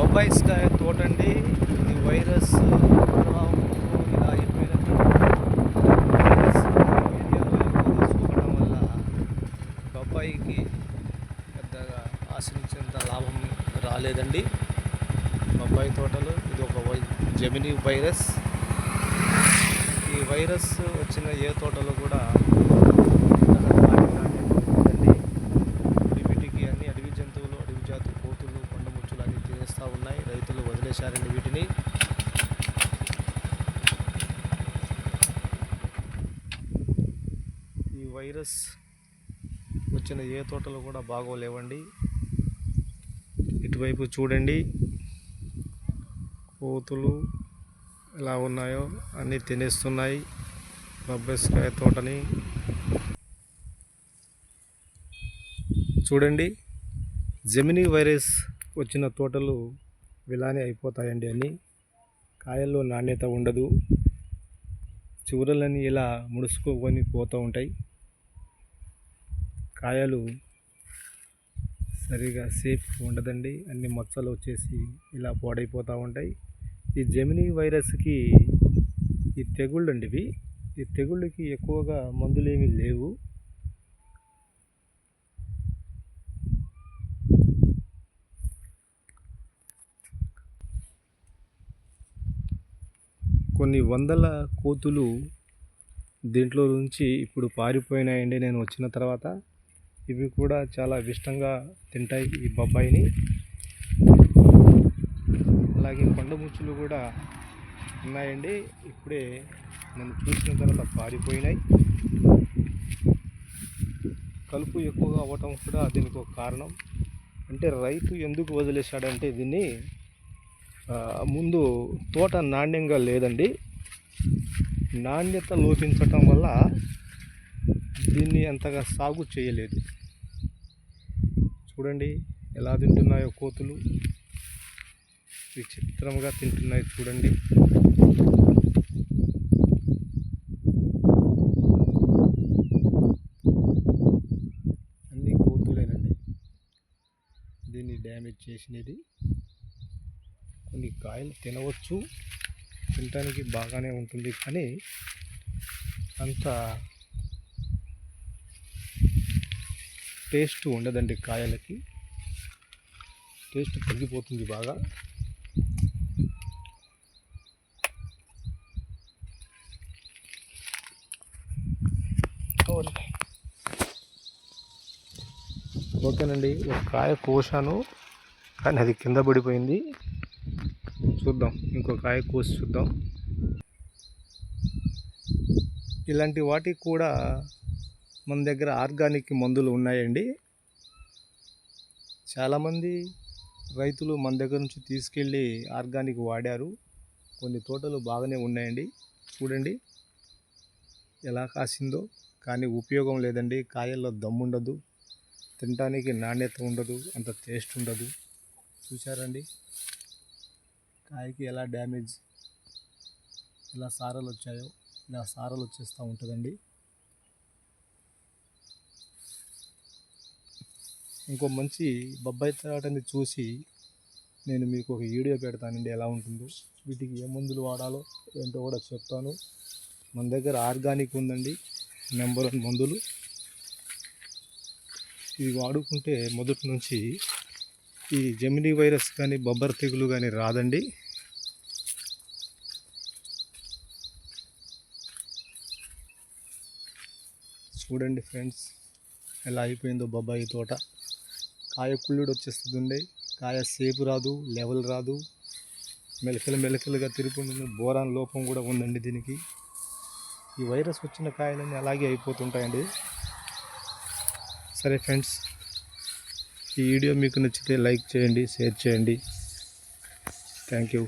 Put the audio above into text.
బొబ్బాయిస్కాయ తోట అండి ఇది వైరస్ ప్రభావం ఇలా అయిపోయినట్టు వైరస్ ఏరియాలో చూపడం వల్ల బొబ్బాయికి పెద్దగా ఆశించేంత లాభం రాలేదండి. బొబ్బాయి తోటలు ఇది ఒక వై జెమిని వైరస్. ఈ వైరస్ వచ్చిన ఏ తోటలో కూడా పెద్దగా కాయ నాణ్యత ఉండదండి. వీటికి అన్ని అడవి జంతువులు అడవి జాతి కోతులు కొండముచ్చులు అన్ని తినేస్తూ ఉన్నాయి రైతులు వదిలేశారండి వీటిని ఈ వైరస్ వచ్చిన ఏ తోటలు కూడా బాగోలేవండి. ఇటువైపు చూడండి. కోతులు ఎలా ఉన్నాయో అన్నీ తినేస్తున్నాయి. బొబ్బస్కాయ తోటని చూడండి. జెమినీ వైరస్ వచ్చిన తోటలు ఇలానే అయిపోతాయండి అన్నీ. కాయల్లో నాణ్యత ఉండదు. చివరలన్నీ ఇలా ముడుచుకొని పోతూ ఉంటాయి. కాయలు సరిగా సేఫ్ ఉండదండి. అన్ని మచ్చలు వచ్చేసి ఇలా పాడైపోతూ ఉంటాయి. ఈ జెమినీ వైరస్కి ఈ తెగుళ్ళు అండి ఇవి. ఈ తెగుళ్ళకి ఎక్కువగా మందులేమీ లేవు. కొన్ని వందల కోతులు దీంట్లో నుంచి ఇప్పుడు పారిపోయినాయండి. నేను వచ్చిన తర్వాత ఇవి కూడా చాలా ఇష్టంగా తింటాయి ఈ బొబ్బాయిని. అలాగే కొండముచ్చులు కూడా ఉన్నాయండి. ఇప్పుడే నన్ను చూసిన తర్వాత పారిపోయినాయి. కలుపు ఎక్కువగా అవ్వటం కూడా దీనికి ఒక కారణం. అంటే రైతు ఎందుకు వదిలేశాడంటే దీన్ని ముందు తోట నాణ్యంగా లేదండి. నాణ్యత లోపించటం వల్ల దీన్ని అంతగా సాగు చేయలేదు. చూడండి ఎలా తింటున్నాయో కోతులు. విచిత్రంగా తింటున్నాయి చూడండి. అన్ని కోతులేనండి. దీన్ని డ్యామేజ్ చేసినది. కొన్ని కాయలు తినవచ్చు. తినడానికి బాగానే ఉంటుంది కానీ అంత టేస్ట్ ఉండదండి కాయలకి. టేస్ట్ తగ్గిపోతుంది బాగా. ఓకేనండి ఒక కాయ కోసాను కానీ అది కింద పడిపోయింది. చూద్దాం ఇంకో కాయ కోసి చూద్దాం. ఇలాంటి వాటికి కూడా మన దగ్గర ఆర్గానిక్ మందులు ఉన్నాయండి. చాలామంది రైతులు మన దగ్గర నుంచి తీసుకెళ్ళి ఆర్గానిక్ వాడారు. కొన్ని తోటలు బాగానే ఉన్నాయండి. చూడండి ఎలా కాసిందో. కానీ ఉపయోగం లేదండి. కాయల్లో దమ్ముండదు తినటానికి తినడానికి నాణ్యత ఉండదు. అంత టేస్ట్ ఉండదు. చూసారండి కాయకి ఎలా డ్యామేజ్ ఎలా సారలు వచ్చాయో ఇలా సారలు వచ్చేస్తూ ఉంటుందండి. ఇంకో మంచి బొబ్బాయి తోటని చూసి నేను మీకు ఒక వీడియో పెడతానండి ఎలా ఉంటుందో. వీటికి ఏ మందులు వాడాలో ఏంటో కూడా చెప్తాను. మన దగ్గర ఆర్గానిక్ ఉందండి నెంబర్ వన్ మందులు. ఇది వాడుకుంటే మొదటి నుంచి ఈ జమినీ వైరస్ కానీ బొబ్బర్ తెగులు కానీ రాదండి. చూడండి ఫ్రెండ్స్ ఎలా అయిపోయిందో బొబ్బాయి తోట. కాయ కుళ్ళుడు వచ్చేస్తుంది కాయ సేపు రాదు లెవెల్ రాదు. మెలకలు మెలకలుగా తిరుగుతుంది బోరాన్ లోపం కూడా ఉందండి దీనికి. ఈ వైరస్ వచ్చిన కాయలన్నీ అలాగే అయిపోతుంటాయండి. సరే ఫ్రెండ్స్ ఈ వీడియో మీకు నచ్చితే లైక్ చేయండి షేర్ చేయండి. Thank you.